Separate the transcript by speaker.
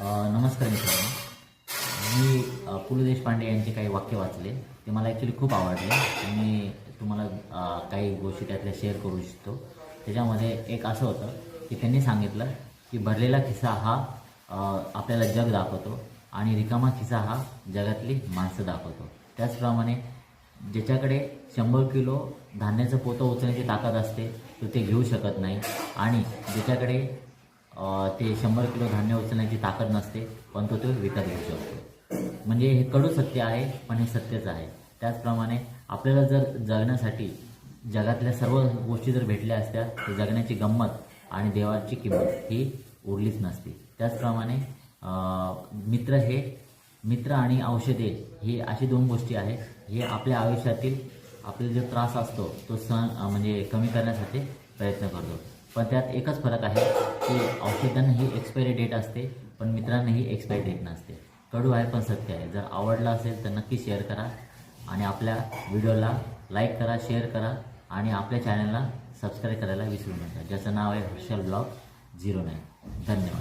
Speaker 1: नमस्कार मित्रांनो. मी पु ल देशपांडे यांचे काही वाक्य वाचले. ते मला ॲक्च्युली खूप आवडले. आणि तुम्हाला काही गोष्टी त्यातल्या शेअर करू इच्छितो. त्याच्यामध्ये एक असं होतं की त्यांनी सांगितलं की भरलेला खिसा हा आपल्याला जग दाखवतो आणि रिकामा खिसा हा जगातली माणसं दाखवतो. त्याचप्रमाणे ज्याच्याकडे शंभर किलो धान्याचं पोतं उचलण्याची ताकद असते तो ते घेऊ शकत नाही. आणि ज्याच्याकडे ते शंभर किलो धान्य उचलण्याची ताकद नसते पण तो तो विकत घेऊ शकतो. म्हणजे हे कडू सत्य आहे पण हे सत्यच आहे. त्याचप्रमाणे आपल्याला जर जगण्यासाठी जगातल्या सर्व गोष्टी जर भेटल्या असत्या तर जगण्याची गंमत आणि देवाची किंमत ही उरलीच नसती. त्याचप्रमाणे मित्र हे मित्र आणि औषधे ही अशी दोन गोष्टी आहेत. हे आपल्या आयुष्यातील आपला जो त्रास असतो तो सण म्हणजे कमी करण्यासाठी प्रयत्न करतो. पण त्यात एकच फरक आहे की औषधांना ही एक्सपायरी डेट असते पण मित्रांना ही एक्सपायरी डेट नसते. कडू आहे पण सत्य आहे. जर आवडला असेल तर नक्की शेअर करा आणि आपल्या व्हिडिओला लाईक करा शेअर करा आणि आपल्या चॅनलला सबस्क्राईब करायला विसरू नका. ज्याचं नाव आहे हर्षल ब्लॉग झिरो नाईन. धन्यवाद.